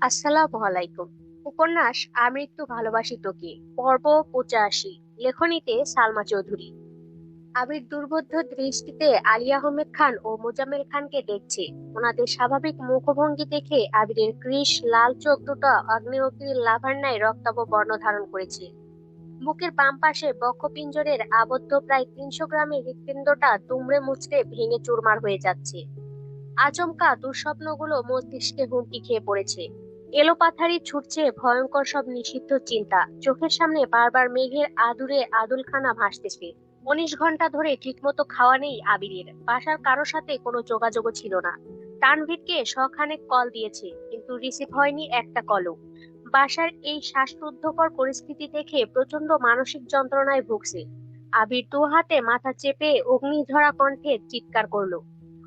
আসসালামু উপন্যাস আমৃত্যু ভালোবাসি তোকে। পর্ব পঁচাশি, লেখনীতে সালমা চৌধুরী। আবির দুর্বোধ্য দৃষ্টিতে আলী আহমেদ খান ও মোজাম্মেল খানকে দেখছে। ওনাদের স্বাভাবিক মুখভঙ্গি দেখে আবিরের কৃষ লাল চোখ দুটো অগ্নিঅগ্নির লাভার ন্যায় রক্তাভ বর্ণ ধারণ করেছে। বুকের বাম পাশে বক্ষপিঞ্জরের আবদ্ধ প্রায় তিনশো গ্রামের হৃৎপিণ্ডটা দুমড়ে মুচড়ে ভেঙে চুরমার হয়ে যাচ্ছে। আচমকা দুঃস্বপ্নগুলো মস্তিষ্কে হুমকি খেয়ে পড়েছে। এলোপাথারি ছুটছে ভয়ঙ্কর সব নিষিদ্ধ চিন্তা। চোখের সামনে বারবার মেঘের আদুরে আদুলখানা ভাসতেছে। উনিশ ঘণ্টা ধরে ঠিকমতো খাওয়া নেই আবিরের। বাসার কারও সাথে কোনো যোগাযোগও ছিল না। তানভীরকে শখানেক কল দিয়েছে, কিন্তু রিসিভ হয়নি একটা কলও। বাসার এই শ্বাসরুদ্ধকর পরিস্থিতি দেখে প্রচণ্ড মানসিক যন্ত্রণায় ভুগছে। আবির দু হাতে মাথা চেপে অগ্নিঝরা কণ্ঠে চিৎকার করল,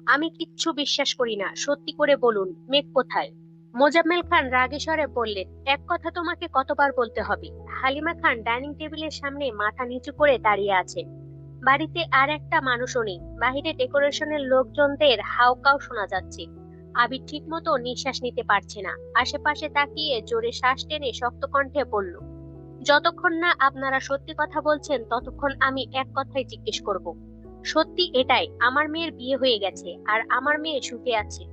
আমি কিচ্ছু বিশ্বাস করি না, সত্যি করে বলুন, মেঘ কোথায়? মোজাম্মেল খান রাগে স্বরে বললেন, এক কথা তোমাকে কতবার বলতে হবে? হালিমা খান ডাইনিং টেবিলের সামনে মাথা নিচু করে দাঁড়িয়ে আছে বাড়িতে আর একটা মানুষও নেই। বাহিরে ডেকোরেশনের লোকজনদের হাউকাও শোনা যাচ্ছে। আবির ঠিক মতো নিঃশ্বাস নিতে পারছে না। আশেপাশে তাকিয়ে জোরে শ্বাস টেনে শক্ত কণ্ঠে বলল, যতক্ষণ না আপনারা সত্যি কথা বলছেন, ততক্ষণ আমি এক কথাই জিজ্ঞেস করব। সত্যি এটাই, আমার মেয়ের বিয়ে হয়ে গেছে আর আমার মেয়ে সুখে আছে।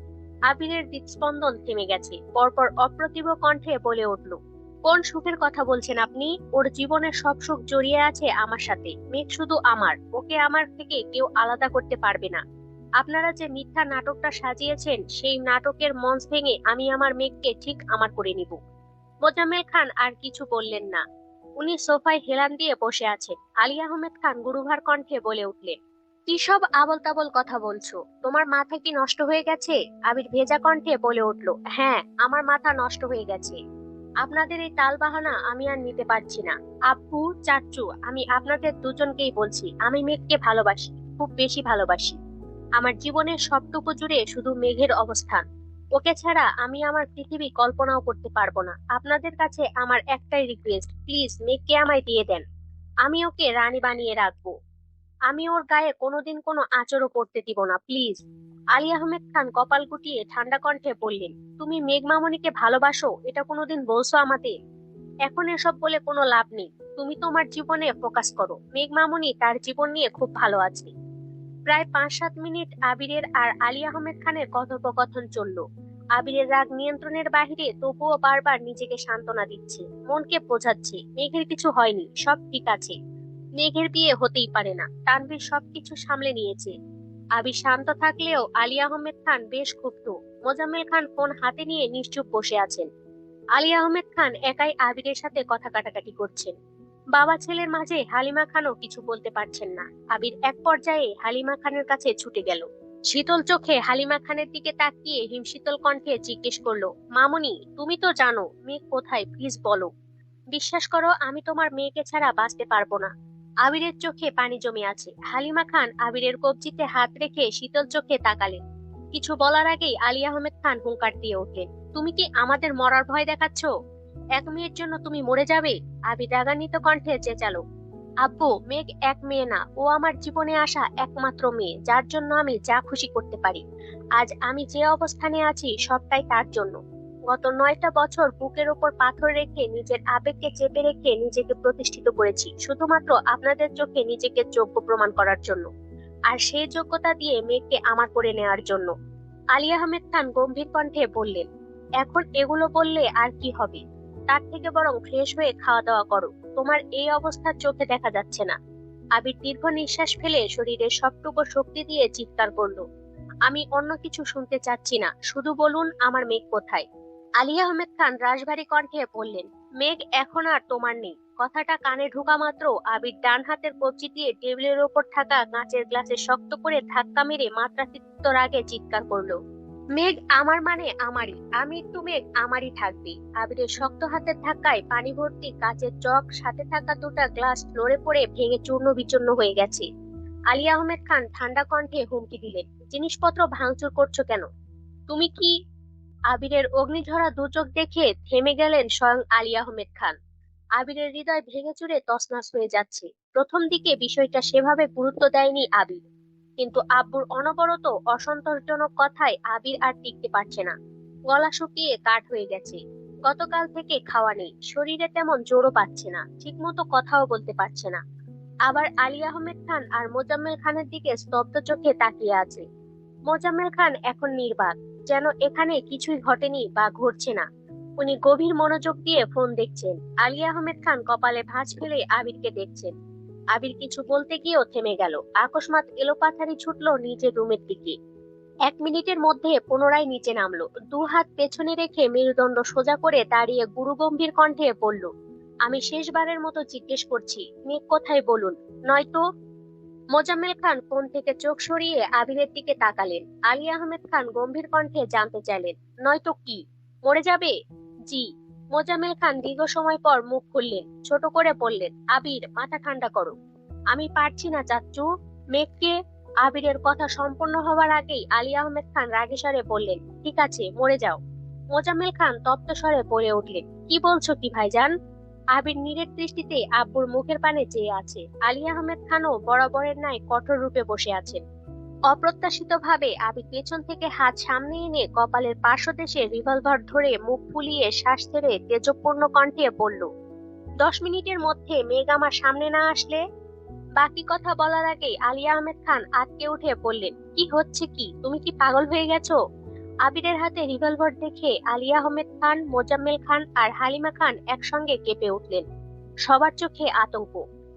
আবিরের হৃদস্পন্দন থেমে গেছে। পরপর অপ্রতিভ কণ্ঠে বলে উঠল, কোন সুখের কথা বলছেন আপনি? ওর জীবনের সব সুখ জড়িয়ে আছে আমার সাথে। মেঘ শুধু আমার। ওকে আমার থেকে কেউ আলাদা করতে পারবে না। আপনারা যে মিথ্যা নাটকটা সাজিয়েছেন, সেই নাটকের মঞ্চ ভেঙে আমি আমার মেঘকে ঠিক আমার করে নিব। মোজাম্মেল খান আর কিছু বললেন না। উনি সোফায় হেলান দিয়ে বসে আছেন। আলী আহমেদ খান গুরুভার কণ্ঠে বলে উঠলেন কি সব আবল তাবল কথা বলছো? তোমার মাথা কি নষ্ট হয়ে গেছে? আবির ভেজা কণ্ঠে বলে উঠল হ্যাঁ আমার মাথা নষ্ট হয়ে গেছে। আপনাদের এই তাল বাহানা আমি আর নিতে পারছি না। আপু চাচ্চু আমি আপনাদের দুজনকেই বলছি, আমি মেঘকে ভালোবাসি, খুব বেশি ভালোবাসি। আমার জীবনের সবটুকু জুড়ে শুধু মেঘের অবস্থান। ওকে ছাড়া আমি আমার পৃথিবী কল্পনাও করতে পারব না। আপনাদের কাছে আমার একটাই রিকোয়েস্ট প্লিজ মেঘকে আমায় দিয়ে দেন। আমি ওকে রানী বানিয়ে রাখব। আমি ওর গায়ে কোনোদিন কোনো আচরও করতে দিব না প্লিজ আলী আহমেদ খান কপাল গুটিয়ে ঠান্ডা কণ্ঠে বললেন, তুমি মেঘ মামনিকে ভালোবাসো? এটা কোনোদিন বলছো আমাদের এখন এসব বলে কোনো লাভ নেই। তুমি তোমার জীবনে ফোকাস করো। মেঘ মামনি তার জীবন নিয়ে খুব ভালো আছে। প্রায় পাঁচ সাত মিনিট আবিরের আর আলী আহমেদ খানের কথোপকথন চলল। আবিরের রাগ নিয়ন্ত্রণের বাহিরে তবুও বারবার নিজেকে সান্ত্বনা দিচ্ছে, মনকে বোঝাচ্ছে, মেঘের কিছু হয়নি, সব ঠিক আছে। মেঘের বিয়ে হতেই পারে না। তানভীর সবকিছু সামলে নিয়েছে। আবি শান্ত থাকলেও আলী আহমেদ খান বেশ ক্ষুব্ধ। মোজাম্মেল খান ফোন হাতে নিয়ে নিশ্চুপ বসে আছেন। আলী আহমেদ খান একাই আবিরের সাথে কথা কাটাকাটি করছেন। বাবা ছেলের মাঝে হালিমা খানও কিছু বলতে পারছেন না। আবির এক পর্যায়ে হালিমা খানের কাছে ছুটে গেল। শীতল চোখে হালিমা খানের দিকে তাকিয়ে হিমশীতল কণ্ঠে জিজ্ঞেস করল, মামুনি, তুমি তো জানো, মেয়ে কোথায়? প্লিজ বলো। বিশ্বাস করো, আমি তোমার মেয়েকে ছাড়া বাঁচতে পারব না। আবিরের চোখে পানি জমে আছে। হালিমা খান আবিরের কবজিতে হাত রেখে শীতল চোখে তাকালেন। কিছু বলার আগেই আলী আহমেদ খান হুঙ্কার দিয়ে উঠলেন তুমি কি আমাদের মরার ভয় দেখাচ্ছ? এক মেয়ের জন্য তুমি মরে যাবে? আবির রাগান্বিত কণ্ঠে চেঁচালো। আব্বু, মেঘ এক মেয়ে না। ও আমার জীবনে আসা একমাত্র মেয়ে, যার জন্য আমি যা খুশি করতে পারি। আজ আমি যে অবস্থানে আছি, সবটাই তার জন্য। গত নয়টা বছর বুকের ওপর পাথর রেখে নিজের আবেগকে চেপে রেখে নিজেকে প্রতিষ্ঠিত করেছি, শুধুমাত্র আপনাদের চোখে নিজেকে যোগ্য প্রমাণ করার জন্য। আর সেই যোগ্যতা দিয়ে মেয়েকে আমার করে নেওয়ার জন্য। আলী আহমেদ খান গম্ভীর কণ্ঠে বললেন, এখন এগুলো বললে আর কি হবে? তার থেকে বরং ফ্রেশ হয়ে খাওয়া দাওয়া করো। তোমার এই অবস্থার চোখে দেখা যাচ্ছে না। আবির দীর্ঘ নিঃশ্বাস ফেলে শরীরের সবটুকু শক্তি দিয়ে চিৎকার করল, আমি অন্য কিছু শুনতে চাচ্ছি না। শুধু বলুন, আমার মেঘ কোথায়? আলী আহমেদ খান রাশভারী কণ্ঠে বললেন মেঘ এখন আর তোমার নেই। কথাটা কানে ঢোকা মাত্র আবির ডান হাতের কবজি দিয়ে টেবিলের ওপর থাকা কাঁচের গ্লাসে শক্ত করে ধাক্কা মেরে মাত্রাতিরিক্ত রাগে চিৎকার করল। মেঘ, আমার মানে আমারই। আমি একটু মেঘ, আমারই থাকবে। আবিরের শক্ত হাতের ধাক্কায় পানি ভর্তি কাঁচের চক, সাথে থাকা দুটা গ্লাস লড়ে পড়ে ভেঙে চূর্ণ বিচূর্ণ হয়ে গেছে। আলী আহমেদ খান ঠান্ডা কণ্ঠে হুমকি দিলেন, জিনিসপত্র ভাঙচুর করছ কেন? তুমি কি আবিরের অগ্নিঝরা দুচোখ দেখে থেমে গেলেন স্বয়ং আলী আহমেদ খান। আবিরের হৃদয় ভেঙে চুরে তছনছ হয়ে যাচ্ছে। প্রথম দিকে বিষয়টা সেভাবে গুরুত্ব দেয়নি আবির। কিন্তু আব্বুর অনবরত অসন্তোষজনক কথায় আবির আর টিকতে পারছে না। গলা শুকিয়ে কাঠ হয়ে গেছে। গতকাল থেকে খাওয়া নেই। শরীরে তেমন জোরও পাচ্ছে না। ঠিকমতো কথাও বলতে পারছে না। আবার আলী আহমেদ খান আর মোজাম্মেল খানের দিকে স্তব্ধ চোখে তাকিয়ে আছে। মোজাম্মেল খান এখন নির্বাক। যেন এখানে কিছুই ঘটেনি বা ঘটছে না। উনি গভীর মনোযোগ দিয়ে ফোন দেখছেন। আলী আহমেদ খান কপালে ভাঁজ ফেলে আবিরকে দেখছেন। আবির কিছু বলতে গিয়েও থেমে গেল। আকস্মাত এলোপাথারি ছুটলো নিজের রুমের দিকে। এক মিনিটের মধ্যে পুনরায় নিচে নামলো। দু হাত পেছনে রেখে মেরুদণ্ড সোজা করে দাঁড়িয়ে গুরুগম্ভীর কণ্ঠে বলল, আমি শেষবারের মতো জিজ্ঞেস করছি মেঘ কোথায় বলুন? নয়তো মোজাম্মেল খান ফোন থেকে চোখ সরিয়ে আবিরের দিকে তাকালেন। আলী আহমেদ খান গম্ভীর কণ্ঠে জানতে চাইলেন, নয়তো কি? মরে যাবে? জি। মোজাম্মেল খান দীর্ঘ সময় পর মুখ খুললেন, ছোট করে বললেন, আবির, মাথা ঠান্ডা করো। আমি পারছি না, চাচ্চু। মেঘকে আবিরের কথা সম্পূর্ণ হওয়ার আগেই আলী আহমেদ খান রাগে স্বরে বললেন, ঠিক আছে, মরে যাও। মোজাম্মেল খান তপ্ত স্বরে বলে উঠলেন, কি বলছো কি ভাইজান? আবির নীরের দৃষ্টিতে আব্বুর মুখের পানে চেয়ে আছে। আলী আহমেদ খানও বরাবরের ন্যায় কঠোর রূপে বসে আছেন। অপ্রত্যাশিত ভাবে আবির পেছন থেকে হাত সামনে এনে কপালের পার্শ্বদেশে রিভলভার ধরে মুখ ফুলিয়ে শ্বাস ছেড়ে তেজপূর্ণ কণ্ঠে বলল, দশ মিনিটের মধ্যে মেঘ আমার সামনে না আসলে? বাকি কথা বলার আগেই আলী আহমেদ খান আটকে উঠে বললেন, কি হচ্ছে কি? তুমি কি পাগল হয়ে গেছো? আবিরের হাতে রিভলভার দেখে আলী আহমেদ খান, মোজাম্মেল খান আর হালিমা খান একসঙ্গে কেঁপে উঠলেন। সবার চোখে আতঙ্ক।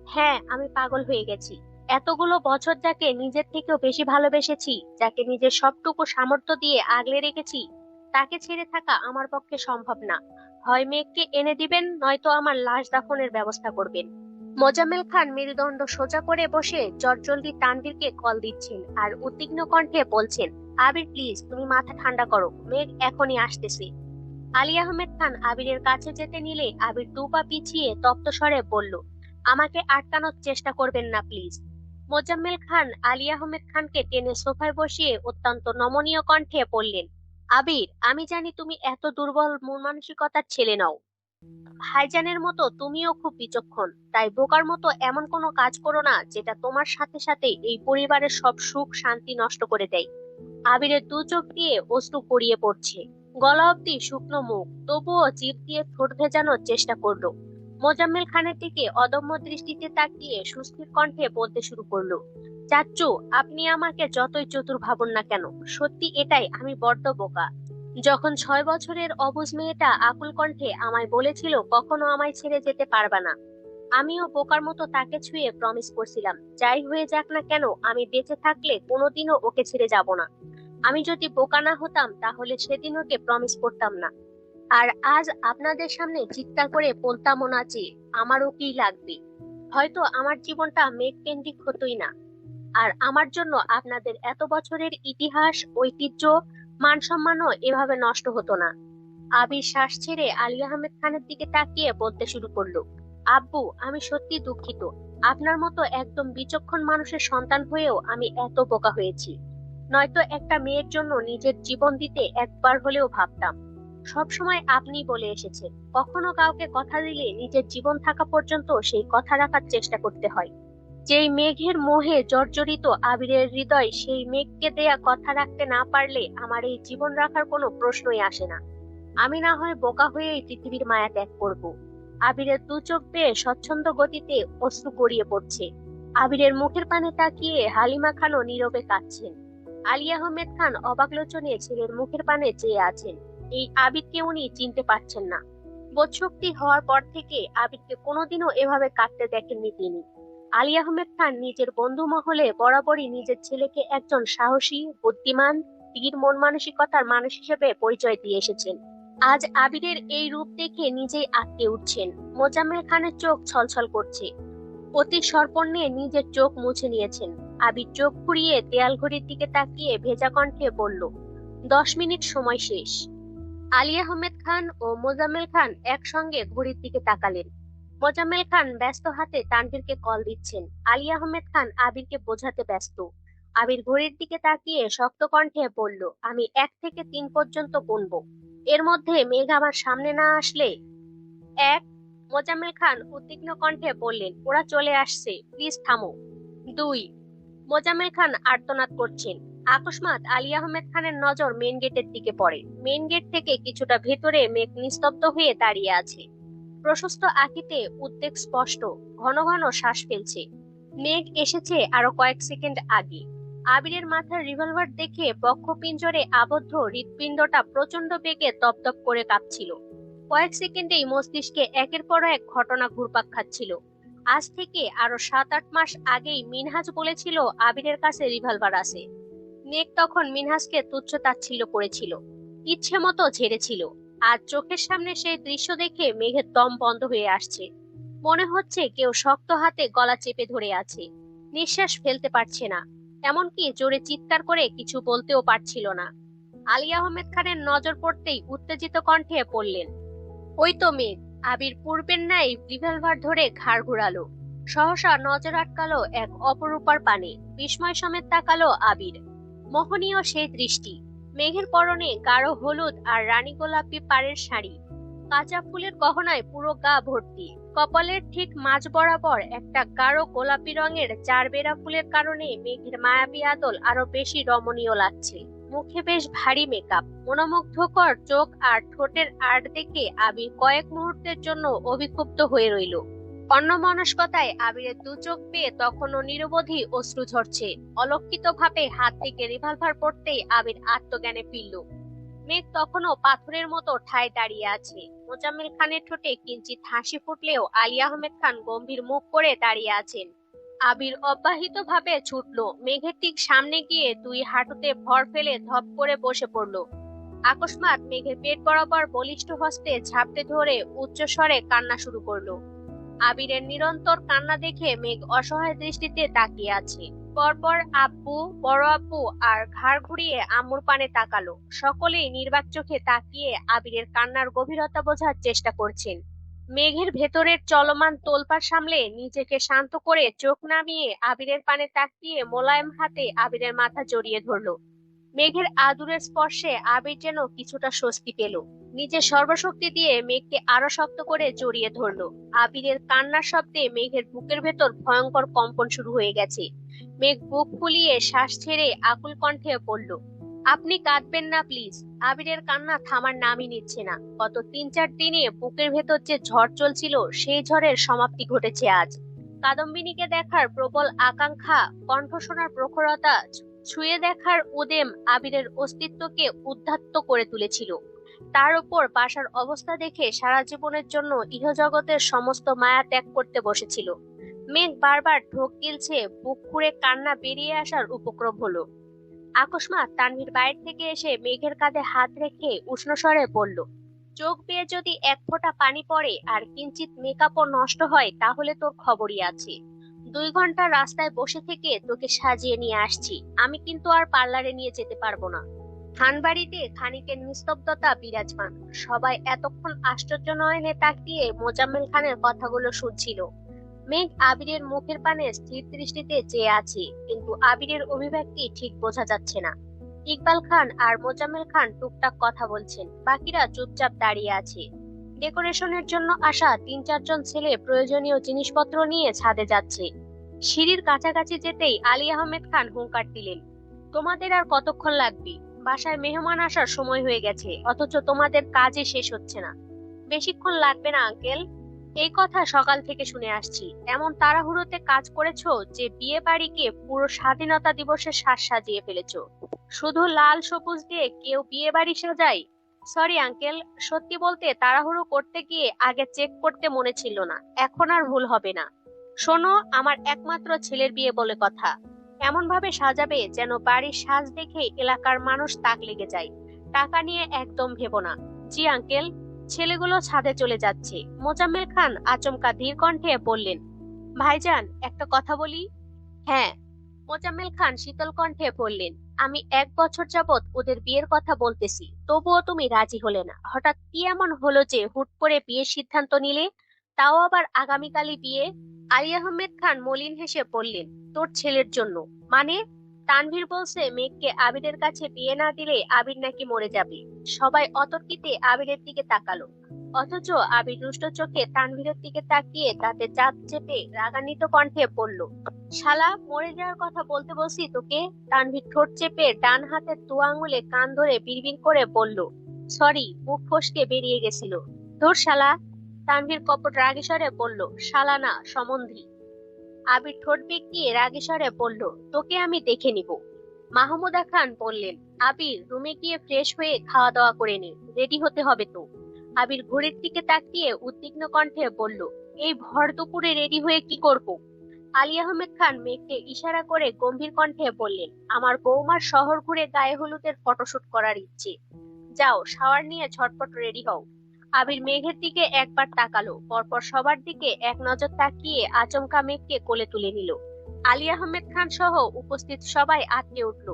হ্যাঁ আমি পাগল হয়ে গেছি। এতগুলো বছর যাকে নিজের থেকেও বেশি ভালোবেসেছি, যাকে নিজের সবটুকু সামর্থ্য দিয়ে আগলে রেখেছি, তাকে ছেড়ে থাকা আমার পক্ষে সম্ভব না। হয় মেঘকে এনে দিবেন, নয়তো আমার লাশ দাফনের ব্যবস্থা করবেন। মোজাম্মেল খান মেরুদণ্ড সোজা করে বসে জটজলদি তানভীরকে কল দিচ্ছেন আর উদ্বিগ্ন কণ্ঠে বলছেন আবির প্লিজ তুমি মাথা ঠান্ডা করো। মেঘ এখনই আসতেছে। আলী আহমেদ খান আবিরের কাছে যেতে নিলে আবির দু পা পিছিয়ে তপ্ত স্বরে বলল, আমাকে আটকানোর চেষ্টা করবেন না প্লিজ মোজাম্মেল খান আলী আহমেদ খানকে টেনে সোফায় বসিয়ে অত্যন্ত নমনীয় কণ্ঠে বললেন, আবির, আমি জানি তুমি এত দুর্বল মন মানসিকতার ছেলে নও। ভাইজানের মতো তুমিও খুব বিচক্ষণ, তাই বোকার মতো এমন কোনো কাজ করো না যেটা তোমার সাথে সাথে এই পরিবারের সব সুখ শান্তি নষ্ট করে দেয়। আবিরের দু চোখ দিয়ে অশ্রু গড়িয়ে পড়ছে। গলা অব্দি শুকনো মুখ, তবুও জিভ দিয়ে ঠোঁট ভেজানোর চেষ্টা করল। মোজাম্মেল খানের দিকে অদম্য দৃষ্টিতে তাকিয়ে সুস্থির কণ্ঠে বলতে শুরু করল, চাচ্চু, আপনি আমাকে যতই চতুর ভাবুন না কেন, সত্যি এটাই আমি বড্ড বোকা। যখন ছয় বছরের অবুজ মেয়েটা আকুল কণ্ঠে আমায় বলেছিল, কখনো আমায় ছেড়ে যেতে পারবা না। আমিও বোকার মতো তাকে ছুঁয়ে প্রমিস করছিলাম, যাই হয়ে যাক না কেন, আমি বেঁচে থাকলে কোনোদিনও ওকে ছেড়ে যাব না। আমি যদি বোকা না হতাম, তাহলে সেদিন ওকে প্রমিস করতাম না। আর আজ আপনাদের সামনে চিৎকার করে বলতামও না যে আমারও কি লাগবে? হয়তো আমার জীবনটা মেঘ কেন্দ্রিক হতোই না। আর আমার জন্য আপনাদের এত বছরের ইতিহাস, ঐতিহ্য মান সম্মানও এভাবে নষ্ট হতো না। আবির শ্বাস ছেড়ে আলী আহমেদ খানের দিকে তাকিয়ে বলতে শুরু করল, আব্বু, আমি সত্যি দুঃখিত। আপনার মতো একদম বিচক্ষণ মানুষের সন্তান হয়েও আমি এত বোকা হয়েছি। নয়তো একটা মেয়ের জন্য নিজের জীবন দিতে একবার হলেও ভাবতাম। সবসময় আপনি বলে এসেছেন কখনো কাউকে কথা দিলে নিজের জীবন থাকা পর্যন্ত সেই কথা রাখার চেষ্টা করতে হয়। যেই মেঘের মোহে জর্জরিত আবিরের হৃদয়, সেই মেঘকে দেয়া কথা রাখতে না পারলে আমার এই জীবন রাখার কোনো প্রশ্নই আসে না। আমি না হয় বোকা হয়ে এই পৃথিবীর মায়া ত্যাগ করব। আবিরের দু চোখ বেয়ে স্বচ্ছন্দ গতিতে অশ্রু গড়িয়ে পড়ছে। আবিরের মুখের পানে তাকিয়ে হালিমা খানও নীরবে কাঁদছেন। আলী আহমেদ খান অবাক লোচনে ছেলের মুখের পানে চেয়ে আছেন। এই আবিদকে উনি চিনতে পারছেন না। বোধশক্তি হওয়ার পর থেকে আবিদকে কোনোদিনও এভাবে কাঁদতে দেখেননি তিনি। আলী আহমেদ খান নিজের বন্ধু মহলে বরাবরই নিজের ছেলেকে একজন সাহসী, বুদ্ধিমান তীর মন মানসিকতার মানুষ হিসেবে পরিচয় দিয়ে এসেছেন। আজ আবিরের এই রূপ দেখে নিজেই আটকে উঠছেন। মোজাম্মেল খানের চোখ ছলছল করছে। অতি সর্পণ্যে নিজের চোখ মুছে নিয়েছেন। আবির চোখ ঘুরিয়ে দেয়াল ঘড়ির দিকে তাকিয়ে ভেজা কণ্ঠে বলল, দশ মিনিট সময় শেষ। আলী আহমেদ খান ও মোজাম্মেল খান একসঙ্গে ঘড়ির দিকে তাকালেন। মোজাম্মেল খান ব্যস্ত হাতে তানভীরকে কল দিচ্ছেন। আলী আহমেদ খান আবিরকে বোঝাতে ব্যস্ত। আবির ঘড়ির দিকে তাকিয়ে শক্ত কণ্ঠে বলল, আমি এক থেকে তিন পর্যন্ত গুনবো। এর মধ্যে মেঘ আমার সামনে না আসলে এক মোজাম্মেল খান উদ্বিগ্ন কণ্ঠে বললেন, ওরা চলে আসছে, প্লিজ থামো। দুই, মোজাম্মেল খান আর্তনাদ করছেন। আকস্মাত আলী আহমেদ খানের নজর মেন গেটের দিকে পড়ে। মেন গেট থেকে কিছুটা ভেতরে মেঘ নিস্তব্ধ হয়ে দাঁড়িয়ে আছে। প্রশস্ত আঁকিতে উদ্বেগ স্পষ্ট, ঘন ঘন শ্বাস ফেলছে। মেঘ এসেছে আরও কয়েক সেকেন্ড আগে। আবিরের মাথার রিভলভার দেখে বক্ষ পিঞ্জরে আবদ্ধ হৃৎপিণ্ডটা প্রচণ্ড বেগে দপদপ করে কাঁপছিল। কয়েক সেকেন্ডেই মস্তিষ্কে একের পর এক ঘটনা ঘুরপাক খাচ্ছিল। আজ থেকে আরও সাত আট মাস আগেই মিনহাজ বলেছিল আবিরের কাছে রিভলভার আছে। নেক তখন মিনহাজকে তুচ্ছ তাচ্ছিল্য করেছিল। ইচ্ছে মতো ঝেড়েছিল। আর চোখের সামনে সেই দৃশ্য দেখে মেঘের দম বন্ধ হয়ে আসছে। মনে হচ্ছে কেউ শক্ত হাতে গলা চেপে ধরে আছে। নিঃশ্বাস ফেলতে পারছে না। এমনকি জোরে চিৎকার করে কিছু বলতেও পারছিল না। আলী আহমেদ খানের নজর পড়তেই উত্তেজিত কণ্ঠে পড়লেন ওই তো মেঘ। আবির পূর্বের ন্যায় রিভলভার ধরে ঘাড় ঘুরালো। সহসা নজর আটকালো এক অপরূপার পানে। বিস্ময় সমেত তাকালো আবির। মোহনীয় সেই দৃষ্টি। মেঘের পরনে গাঢ় হলুদ আর রানী গোলাপি পাড়ের শাড়ি। কাঁচা ফুলের গহনায় পুরো গা ভর্তি। কপালের ঠিক মাঝ বরাবর একটা গাঢ় গোলাপি রঙের চারবেরা ফুলের কারণে মেঘের মায়াবী আদল আরও বেশি রমণীয় লাগছে। মুখে বেশ ভারী মেকআপ মনোমুগ্ধকর চোখ আর ঠোঁটের আর্ট দেখে আবির কয়েক মুহূর্তের জন্য অভিক্ষুব্ধ হয়ে রইল। অন্যমনস্কতায় আবিরের দু চোখ পেয়ে তখনও নিরবধি অশ্রু ঝরছে। অলক্ষিত ভাবে হাত থেকে রিভলভার পড়তেই আবির আত্মজ্ঞানে ফিরল। মেঘ তখনও পাথরের মতো ঠায় দাঁড়িয়ে আছে। মোজাম্মেল খানের ঠোঁটে কিঞ্চিত হাসি ফুটলেও আলী আহমেদ খান গম্ভীর মুখ করে দাঁড়িয়ে আছেন। আবির অব্যাহিত ভাবে ছুটল। মেঘের ঠিক সামনে গিয়ে দুই হাঁটুতে ভর ফেলে ধপ করে বসে পড়ল। আকস্মাত মেঘের পেট বরাবর বলিষ্ঠ হস্তে ঝাপটে ধরে উচ্চ স্বরে কান্না শুরু করল। আবিরের নিরন্তর কান্না দেখে মেঘ অসহায় দৃষ্টিতে তাকিয়ে আছে। পরপর আব্বু, বড় আব্বু আর ঘাড় ঘুরিয়ে আম্মুর পানে তাকালো। সকলেই নির্বাক চোখে তাকিয়ে আবিরের কান্নার গভীরতা বোঝার চেষ্টা করছেন। মেঘের ভেতরের চলমান তোলপাড় সামলে নিজেকে শান্ত করে চোখ নামিয়ে আবিরের পানে তাকিয়ে মোলায়েম হাতে আবিরের মাথা জড়িয়ে ধরলো। মেঘের আদুরের স্পর্শে আবির যেন কিছুটা স্বস্তি পেল। নিজের সর্বশক্তি দিয়ে মেঘকে আরও শক্ত করে জড়িয়ে ধরলো। আবিরের কান্নার শব্দে মেঘের বুকের ভেতর ভয়ঙ্কর কম্পন শুরু হয়ে গেছে। মেঘ বুক ফুলিয়ে শ্বাস ছেড়ে আকুল কণ্ঠে পড়ল আপনি কাঁদবেন না প্লিজ আবিরের কান্না থামার নামই নিচ্ছে না। গত তিন চার দিনে বুকের ভেতর যে ঝড় চলছিল, সেই ঝড়ের সমাপ্তি ঘটেছে আজ। কাদম্বিনীকে দেখার প্রবল আকাঙ্ক্ষা কণ্ঠ শোনার প্রখরতা, ছুঁয়ে দেখার উদেম আবিরের অস্তিত্বকে উদ্ধাত্ত করে তুলেছিল। তার উপর বাসার অবস্থা দেখে সারা জীবনের জন্য ইহজগতের সমস্ত মায়া ত্যাগ করতে বসেছিল। মেঘ বারবার ঢোক গিলছে, বুক খুঁড়ে কান্না বেরিয়ে আসার উপক্রম হলো। আকস্মাত তানভীর বাইরে থেকে এসে মেঘের কাঁধে হাত রেখে উষ্ণ স্বরে বলল, চোখ বেয়ে যদি এক ফোঁটা পানি পড়ে আর কিঞ্চিত মেকআপও নষ্ট হয়, তাহলে তোর খবরই আছে। দুই ঘণ্টা রাস্তায় বসে থেকে তোকে সাজিয়ে নিয়ে আসছি। আমি কিন্তু আর পার্লারে নিয়ে যেতে পারব না। খানবাড়িতে খানিকের নিস্তব্ধতা বিরাজমান। সবাই এতক্ষণ আশ্চর্য নয়নে তাকিয়ে মোজাম্মেল খানের কথাগুলো শুনছিল। মেঘ আবিরের মুখের পানে স্থির দৃষ্টিতে চেয়ে আছে, কিন্তু আবিরের অভিব্যক্তি ঠিক বোঝা যাচ্ছে না। ইকবাল খান আর মোজাম্মেল খান টুকটাক কথা বলছেন, বাকিরা চুপচাপ দাঁড়িয়ে আছে। ডেকোরেশনের জন্য আসা তিন চারজন ছেলে প্রয়োজনীয় জিনিসপত্র নিয়ে ছাদে যাচ্ছে। সিঁড়ির কাছাকাছি যেতেই আলী আহমেদ খান হুঙ্কার দিলেন, তোমাদের আর কতক্ষণ লাগবে? বাসায় মেহমান আসার সময় হয়ে গেছে, অথচ তোমাদের কাজে শেষ হচ্ছে না। বেশিক্ষণ লাগবে না, আঙ্কেল? এই কথা সকাল থেকে শুনে আসছি। এমন তাড়াহুড়োতে কাজ করেছ যে বিয়ে বাড়িকে পুরো স্বাধীনতা দিবসের সাজ সাজিয়ে ফেলেছো। শুধু লাল সবুজ দিয়ে কেউ বিয়ে বাড়ি সাজায়? সরি আঙ্কেল সত্যি বলতে তাড়াহুড়ো করতে গিয়ে আগে চেক করতে মনে ছিল না। এখন আর ভুল হবে না। শোনো, আমার একমাত্র ছেলের বিয়ে বলে কথা। এমন ভাবে সাজাবে যেন বাড়ির সাজ দেখে এলাকার মানুষ তাক লেগে যায়। টাকা নিয়ে একদম ভেবো না। জি আঙ্কেল ছেলেগুলো ছাদে চলে যাচ্ছে। মোজাম্মেল খান আচমকা ধীর কণ্ঠে বললেন, ভাইজান, একটা কথা বলি? হ্যাঁ। মোজাম্মেল খান শীতল কণ্ঠে বললেন, আমি এক বছর যাবৎ ওদের বিয়ের কথা বলতেছি, তবুও তুমি রাজি হলে না। হঠাৎ কি এমন হলো যে হুট করে বিয়ের সিদ্ধান্ত নিলে? তাও আবার আগামীকালই বিয়ে? আলী আহমেদ খান মলিন হেসে বললেন, তোর ছেলের জন্য। মানে? তানভীর বলছে, মেঘকে আবিরের কাছে বিয়ে না দিলে আবির নাকি মরে যাবে। সবাই অতর্কিতে আবিরের দিকে তাকালো। অথচ আবির রুষ্ট চোখে তানভীরের দিকে তাকিয়ে তাতে চাঁদ চেপে রাগান্বিত কণ্ঠে পড়ল শালা, মরে যাওয়ার কথা বলতে বলছি তোকে? তানভীর ঠোঁট চেপে ডান হাতের দু আঙুলে কান ধরে বিড়বিড় করে বলল, সরি, মুখ ফসকে বেরিয়ে গেছিল। ধর শালা, তানভীর কপট রাগেশ্বরে বলল, শালা না সম্বন্ধী আবির ঠোঁট বেঁকিয়ে রাগেশ্বরে বলল, তোকে আমি দেখে নিব। মাহমুদা খান বললেন, আবির, রুমে গিয়ে ফ্রেশ হয়ে খাওয়া দাওয়া করে নে, রেডি হতে হবে তো। আবির ঘড়ির দিকে তাকিয়ে উদ্বিগ্ন কণ্ঠে বলল, এই ভর দুপুরে রেডি হয়ে কি করব? আলী আহমেদ খান মেঘকে ইশারা করে গম্ভীর কণ্ঠে বললেন, আমার বৌমার শহর ঘুরে গায়ে হলুদের ফটোশুট করার ইচ্ছে। যাও, শাওয়ার নিয়ে ঝটপট রেডি হও। আবির মেঘের দিকে একবার তাকালো, পরপর সবার দিকে এক নজর তাকিয়ে আচমকা মেঘকে কোলে তুলে নিল। আলী আহমেদ খান সহ উপস্থিত সবাই আটকে উঠল।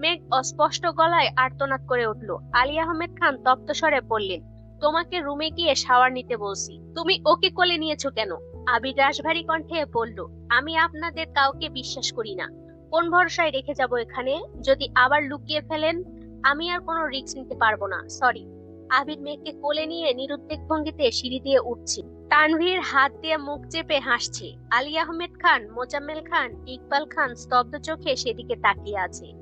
মেঘ অস্পষ্ট গলায় আর্তনাদ করে উঠল। আলী আহমেদ খান তপ্ত স্বরে বললেন, তোমাকে রুমে গিয়ে শাওয়ার নিতে বলছি। তুমি ওকে কোলে নিয়েছো কেন? আবির রাশভারী কণ্ঠে বলল, আমি আপনাদের কাউকে বিশ্বাস করি না। কোন ভরসায় রেখে যাব এখানে? যদি আবার লুকিয়ে ফেলেন, আমি আর কোনো রিস্ক নিতে পারব না। সরি। আবির মেঘকে কোলে নিয়ে নিরুদ্বেগ ভঙ্গিতে সিঁড়ি দিয়ে উঠছে। তানভীর হাত দিয়ে মুখ চেপে হাসছে। আলী আহমেদ খান, মোজাম্মেল খান, ইকবাল খান স্তব্ধ চোখে সেদিকে তাকিয়ে আছে।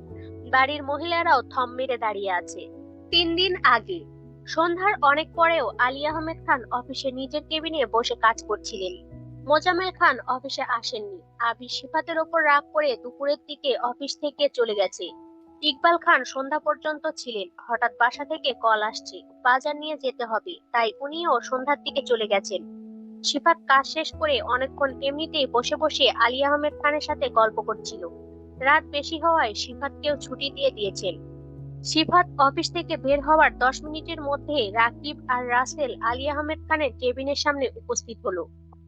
বাড়ির মহিলারাও থম মেরে দাঁড়িয়ে আছে। তিন দিন আগে, সন্ধ্যার অনেক পরেও আলী আহমেদ খান অফিসে নিজের কেবিনে বসে কাজ করছিলেন। মোজাম্মেল খান অফিসে আসেননি। আবির সিফাতের ওপর রাগ করে দুপুরের দিকে অফিস থেকে চলে গেছে। ইকবাল খান সন্ধ্যা পর্যন্ত ছিলেন। হঠাৎ বাসা থেকে কল আসছে, বাজার নিয়ে যেতে হবে। তাই উনিও সন্ধ্যার দিকে চলে গেছেন। সিফাত কাজ শেষ করে অনেকক্ষণ এমনিতেই বসে বসে আলী আহমেদ খানের সাথে গল্প করছিল। রাত বেশি হওয়ায় সিফাতকেও ছুটি দিয়ে দিয়েছেন। সিফাত অফিস থেকে বের হওয়ার দশ মিনিটের মধ্যে রাকিব আর রাসেল আলী আহমেদ খানের কেবিনের সামনে উপস্থিত হলো।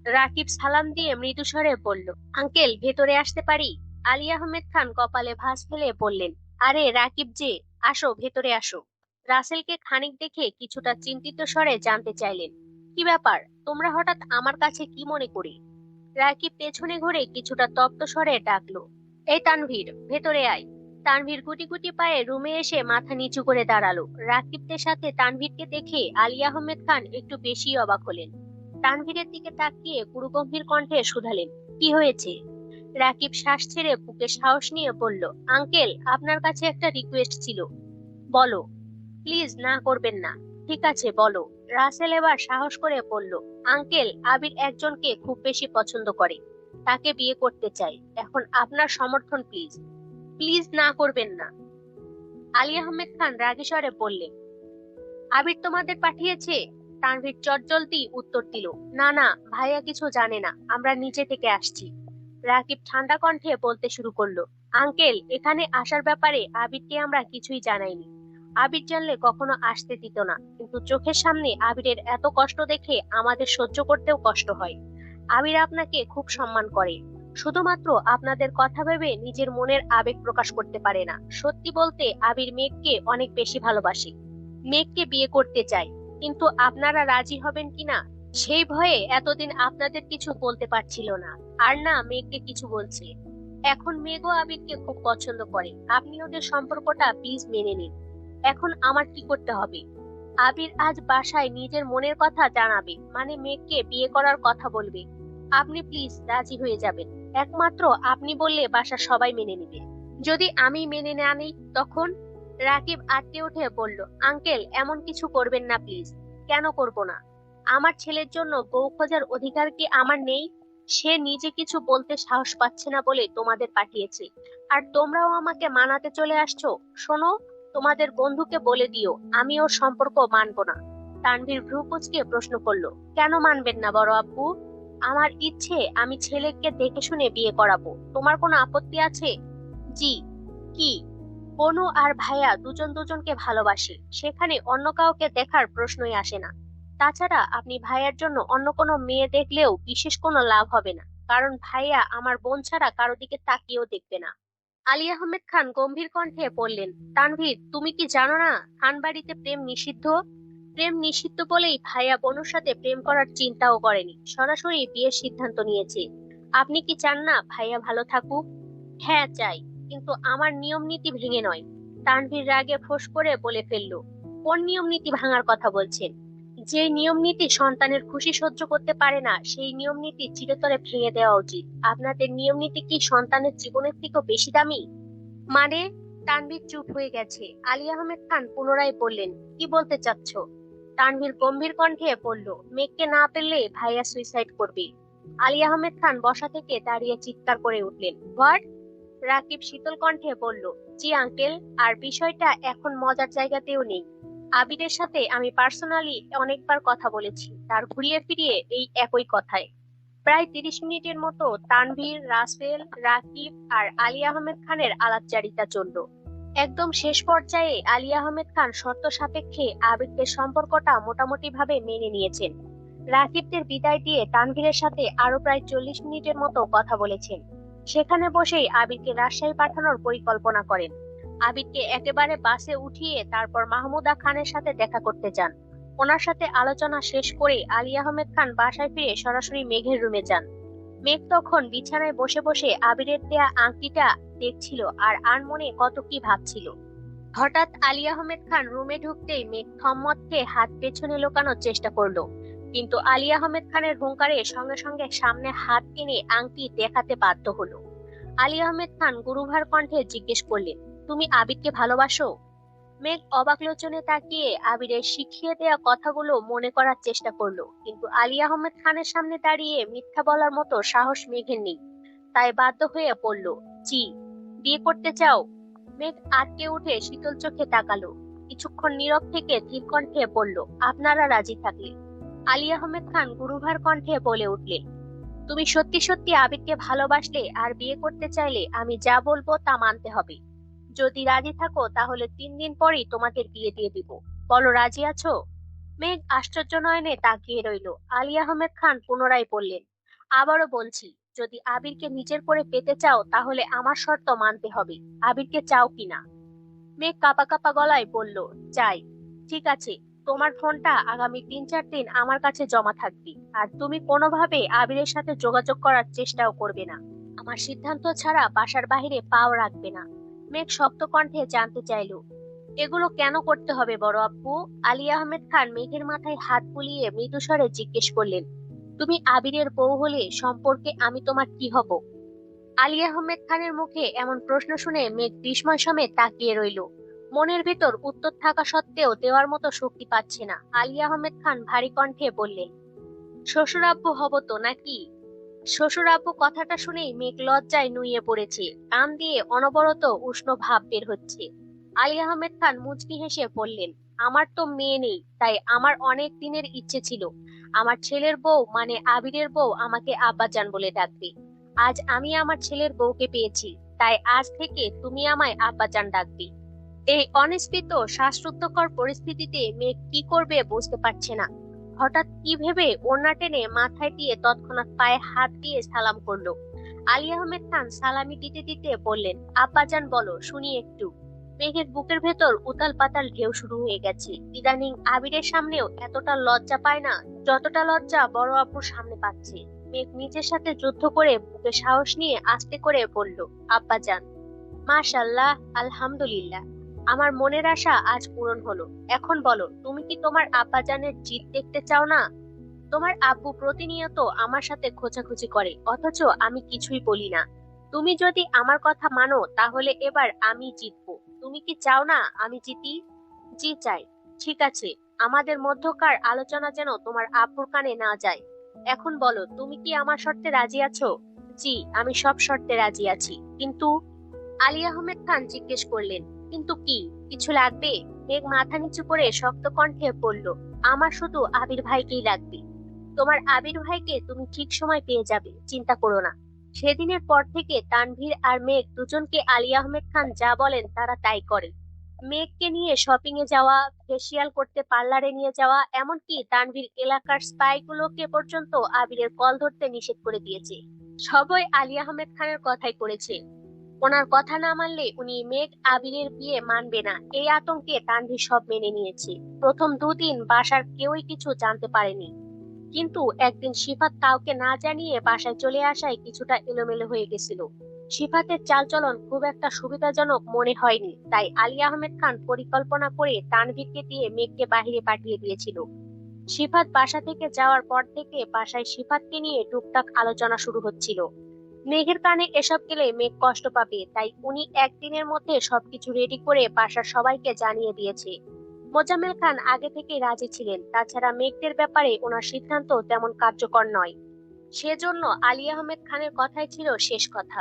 রাকিব সালাম দিয়ে মৃদুস্বরে বলল, আঙ্কেল, ভেতরে আসতে পারি? আলী আহমেদ খান কপালে ভাঁজ ফেলে বললেন আরে রাকিব যে আসো, ভেতরে আসো। রাসেলকে খানিক দেখে কিছুটা চিন্তিত স্বরে জানতে চাইলেন। কি ব্যাপার? তোমরা হঠাৎ আমার কাছে কি মনে করে? রাকিব পেছনে ঘুরে কিছুটা তপ্ত স্বরে ডাকলো, এই তানভীর, ভেতরে আয়। তানভীর গুটি গুটি পায়ে রুমে এসে মাথা নিচু করে দাঁড়াল। রাকিবদের সাথে তানভীরকে দেখে আলী আহমেদ খান একটু বেশি অবাক হলেন। তানভীরের দিকে তাকিয়ে গুরুগম্ভীর কণ্ঠে শুধালেন, কি হয়েছে? রাকিব শ্বাস ছেড়ে বুকে সাহস নিয়ে বলল, আঙ্কেল, আপনার কাছে একটা রিকোয়েস্ট ছিল। বলো। প্লিজ না করবেন না। ঠিক আছে, বলো। রাসেল এবার সাহস করে বলল, আঙ্কেল, আবির একজনকে খুব বেশি পছন্দ করে। তাকে বিয়ে করতে চাই। এখন আপনার সমর্থন, প্লিজ। প্লিজ না করবেন না। আলী আহমেদ খান রাগী স্বরে বললেন, আবির তোমাদের পাঠিয়েছে? তানভীর চটজলদি উত্তর দিল, না না, ভাইয়া কিছু জানে না। আমরা নিচে থেকে আসছি। রাকিব ঠান্ডা কণ্ঠে বলতে শুরু করল, আঙ্কেল, এখানে আসার ব্যাপারে আবিরকে আমরা কিছুই জানাইনি। আবির জানলে কখনো আসতে দিত না, কিন্তু চোখের সামনে আবিরের এত কষ্ট দেখে আমাদের সহ্য করতেও কষ্ট হয়। আবির আপনাকে খুব সম্মান করে। শুধুমাত্র আপনাদের কথা ভেবে নিজের মনের আবেগ প্রকাশ করতে পারে না। সত্যি বলতে, আবির মেঘকে অনেক বেশি ভালোবাসে। মেঘকে বিয়ে করতে চায়, কিন্তু আপনারা রাজি হবেন কিনা সেই ভয়ে এতদিন আপনাদের কিছু বলতে পারছিল না। আর না মেঘকে কিছু বলছে। এখন মেঘও আবিরকে খুব পছন্দ করে। আপনি ওদের সম্পর্কটা প্লিজ মেনে নিন। এখন আমার কি করতে হবে? আবির আজ বাসায় নিজের মনের কথা জানাবে মানে মেঘকে বিয়ে করার কথা বলবে। আপনি প্লিজ রাজি হয়ে যাবেন। একমাত্র আপনি বললে বাসা সবাই মেনে নেবে। যদি আমি মেনে না নিই, তখন রাকিব আটকে উঠে বলল, আঙ্কেল, এমন কিছু করবেন না প্লিজ। কেন করব না? আমার ছেলের জন্য বউ খোঁজার অধিকার কি আমার নেই? সে নিজে কিছু বলতে সাহস পাচ্ছে না বলে তোমাদের পাঠিয়েছে। আর তোমরাও আমাকে মানাতে চলে আসছো? শোনো, তোমাদের বন্ধুকে বলে দিও, আমি ওর সম্পর্ক মানবো না। তানভীর ভ্রু প্রশ্ন করল, কেন মানবেন না বড় আব্বু? আমার ইচ্ছে, আমি ছেলেকে দেখে শুনে বিয়ে করাবো। তোমার কোনো আপত্তি আছে? জি, কি? বনু আর ভাইয়া দুজন দুজনকে ভালোবাসে, সেখানে অন্য কাউকে দেখার প্রশ্নই আসে না। তাছাড়া আপনি ভাইয়ার জন্য অন্য কোনো মেয়ে দেখলেও বিশেষ কোনো লাভ হবে না। কারণ ভাইয়া আমার বোন ছাড়া কারও দিকে তাকিয়েও দেখবে না। আলী আহমেদ খান গম্ভীর কণ্ঠে বললেন, তানভীর, তুমি কি জানো না খান বাড়িতে প্রেম নিষিদ্ধ? প্রেম নিষিদ্ধ বলেই ভাইয়া বনুর সাথে প্রেম করার চিন্তাও করেনি। সরাসরি বিয়ের সিদ্ধান্ত নিয়েছে। আপনি কি চান না ভাইয়া ভালো থাকুক? হ্যাঁ চাই। কিন্তু আমার নিয়ম নীতি ভেঙে নয়। তানভীর রাগে ফোঁস করে বলে ফেলল। কোন নিয়ম নীতি ভাঙার কথা বলছেন? যে নিয়ম নীতি সন্তানের খুশি সহ্য করতে পারে না, সেই নিয়ম নীতি চিরতরে ভেঙে দেওয়া উচিত। আপনাদের নিয়ম নীতি কি সন্তানের জীবনের থেকেও বেশি দামি? মানে তানভীর চুপ হয়ে গেছে। আলী আহমেদ খান পুনরায় বললেন, কি বলতে চাচ্ছ? তানভীর গম্ভীর কণ্ঠে বলল মেঘকে না পেলে ভাইয়া সুইসাইড করবে। আলী আহমেদ খান বসা থেকে দাঁড়িয়ে চিৎকার করে উঠলেন, হোয়াট? রাকিব শীতল কণ্ঠে বলল, জি আঙ্কেল, আর বিষয়টা এখন মজার জায়গাতেও নেই। আবিরের সাথে আমি পার্সোনালি অনেকবার কথা বলেছি। তার ঘুরিয়ে ফিরিয়ে এই একই কথায় প্রায় তিরিশ মিনিটের মতো তানভীর, রাসেল, রাকিব আর আলী আহমেদ খানের আলাপচারিতা চলল। একদম শেষ পর্যায়ে আলী আহমেদ খান শর্ত সাপেক্ষে আবিরদের সম্পর্কটা মোটামুটি ভাবে মেনে নিয়েছেন। রাকিবদের বিদায় দিয়ে তানভীরের সাথে আরও প্রায় চল্লিশ মিনিটের মতো কথা বলেছেন। সেখানে বসেই আবিরকে রাজশাহী পাঠানোর পরিকল্পনা করেন। আবিরকে একেবারে বাসে উঠিয়ে তারপর মাহমুদা খানের সাথে দেখা করতে যান। ওনার সাথে আলোচনা শেষ করে আলী আহমেদ খান বাসায় ফিরে সরাসরি মেঘের রুমে যান। মেঘ তখন বিছানায় বসে বসে আবিরের দেয়া আংটিটা দেখছিল আর আনমনে কত কি ভাবছিল। হঠাৎ আলী আহমেদ খান রুমে ঢুকতেই মেঘ থম্মত খেয়ে হাত পেছনে লোকানোর চেষ্টা করল। কিন্তু আলী আহমেদ খানের হুঙ্কারে সঙ্গে সঙ্গে সামনে হাত টেনে আংটি দেখাতে বাধ্য হলো। আলী আহমেদ খান গুরুভার কণ্ঠে জিজ্ঞেস করলেন তুমি আবিরকে ভালোবাসো? মেঘ অবাক লোচনে তাকিয়ে আবিরের শিখিয়ে দেয়া কথাগুলো মনে করার চেষ্টা করল, কিন্তু আলী আহমেদ খানের সামনে দাঁড়িয়ে মিথ্যা বলার মতো সাহস মেঘের নেই। তাই বাধ্য হয়ে পড়ল জি, বিয়ে করতে চাও? মেঘ আটকে উঠে শীতল চোখে তাকালো, কিছুক্ষণ নীরব থেকে ধীর কণ্ঠে বলল, আপনারা রাজি থাকলে। আলী আহমেদ খান গুরুভার কণ্ঠে বলে উঠলেন, তুমি সত্যি সত্যি আবিরকে ভালোবাসলে আর বিয়ে করতে চাইলে আমি যা বলব তা মানতে হবে। যদি রাজি থাকো, তাহলে তিন দিন পরেই তোমাদের বিয়ে দিয়ে দিব। বলো, রাজি আছো? মেঘ আশ্চর্য নয়নে তাকিয়ে রইল। আলী আহমেদ খান পুনরায় বললেন, আবারও বলছি, যদি আবিরকে নিজের করে পেতে চাও, তাহলে আমার শর্ত মানতে হবে। আবিরকে চাও কিনা মেঘ কাপা কাপা গলায় বলল চাই ঠিক আছে, তোমার ফোনটা আগামী তিন চার দিন আমার কাছে জমা থাকবে, আর তুমি কোনোভাবে আবিরের সাথে যোগাযোগ করার চেষ্টাও করবে না। আমার সিদ্ধান্ত ছাড়া বাসার বাহিরে পাও রাখবে না। মেঘ শক্ত কণ্ঠে জানতে চাইল, এগুলো কেন করতে হবে বড় আব্বু আলী আহমেদ খান মেঘের মাথায় হাত বুলিয়ে মৃদুস্বরে জিজ্ঞেস করলেন, তুমি আবিরের বউ হলে সম্পর্কে আমি তোমার কি হব? আলী আহমেদ খানের মুখে এমন প্রশ্ন শুনে মেঘ বিস্ময় সমেত তাকিয়ে রইল, মনের ভেতর উত্তর থাকা সত্ত্বেও দেওয়ার মতো শক্তি পাচ্ছে না। আলী আহমেদ খান ভারী কণ্ঠে বললেন শ্বশুরাব্বু হব তো নাকি? শ্বশুরাব্বু কথাটা শুনেই মেঘ লজ্জায় নুয়ে পড়েছে। কান দিয়ে অনবরত উষ্ণ ভাব বের হচ্ছে। আলী আহমেদ খান মুচকি হেসে বললেন, আমার তো মেয়ে নেই, তাই আমার অনেক দিনের ইচ্ছে ছিল। আমার ছেলের বউ মানে আবিরের বউ আমাকে আব্বাজান বলে ডাকবে। আজ আমি আমার ছেলের বউকে পেয়েছি, তাই আজ থেকে তুমি আমায় আব্বাজান ডাকবে। এই অনিশ্চিত শ্বাসরুদ্ধকর পরিস্থিতিতে মেয়ে কি করবে বুঝতে পারছে না। হঠাৎ কি ভেবে ওড়না টেনে মাথায় দিয়ে তৎক্ষণাৎ পায়ে হাত দিয়ে সালাম করল। আলী আহমেদ খান সালামি দিতে দিতে বললেন আব্বাজান বলো, শুনি একটু। মেঘের বুকের ভেতর উতাল পাতাল ঢেউ শুরু হয়ে গেছে। ইদানিং আবিরের সামনেও এতটা লজ্জা পায় না, যতটা লজ্জা বড় আপুর সামনে পাচ্ছে। মেঘ নিজের সাথে যুদ্ধ করে বুকে সাহস নিয়ে আস্তে করে বলল আব্বাজান মাশাল্লাহ আলহামদুলিল্লাহ। আমার মনের আশা আজ পূরণ হলো। এখন বলো, তুমি কি তোমার আব্বাজানের জিত দেখতে চাও না? তোমার আব্বু প্রতিনিয়ত আমার সাথে খোঁচাখুচি করে, অথচ আমি কিছুই বলি না। তুমি যদি আমার কথা মানো, তাহলে এবার আমি জিতবো। তুমি কি চাও না আমি জিতি? জি চাই। ঠিক আছে, আমাদের মধ্যকার আলোচনা যেন তোমার আব্বুর কানে না যায়। এখন বলো, তুমি কি আমার শর্তে রাজি আছো? জি, আমি সব শর্তে রাজি আছি। কিন্তু আলী আহমেদ খান জিজ্ঞেস করলেন কিন্তু কি? কিছু লাগবে? মেঘ মাথা নিচু করে শক্ত কণ্ঠে বলল, আমার শুধু আবির ভাইকেই লাগবে। তোমার আবির ভাইকে তুমি ঠিক সময় পেয়ে যাবে, চিন্তা করো না। সেদিনের পর থেকে তানভীর আর মেঘ দুজনকে আলী আহমেদ খান যা বলেন তারা তাই করে। মেঘকে নিয়ে শপিং এ যাওয়া ফেসিয়াল করতে পার্লারে নিয়ে যাওয়া, এমনকি তানভীর এলাকার স্পাইগুলোকে পর্যন্ত আবিরের কল ধরতে নিষেধ করে দিয়েছে। সবাই আলী আহমেদ খানের কথাই করেছে। ওনার কথা না মানলে উনি মেঘ আবিরের বিয়ে মানবে না। এই আতঙ্কে তানভীর সব মেনে নিয়েছে। প্রথম দুদিন বাসার কেউই কিছু জানতে পারেনি। কিন্তু একদিন শিফাত কাউকে না জানিয়ে বাসায় চলে আসায় কিছুটা এলোমেলো হয়ে গেছিল। শিফাতের চালচলন খুব একটা সুবিধাজনক মনে হয়নি, তাই আলী আহমেদ খান পরিকল্পনা করে তানভীরকে দিয়ে মেঘকে বাহিরে পাঠিয়ে দিয়েছিল। সিফাত বাসা থেকে যাওয়ার পর থেকে বাসায় সিফাতকে নিয়ে টুকটাক আলোচনা শুরু হচ্ছিল। মেঘের কানে এসব গেলে মেঘ কষ্ট পাবে, তাই উনি একদিনের মধ্যে সবকিছু রেডি করে বাসার সবাইকে জানিয়ে দিয়েছে। মোজাম্মেল খান আগে থেকে রাজি ছিলেন, তাছাড়া মেঘদের ব্যাপারে ওনার সিদ্ধান্ত তেমন কার্যকর নয়। সেজন্য আলী আহমেদ খানের কথাই ছিল শেষ কথা।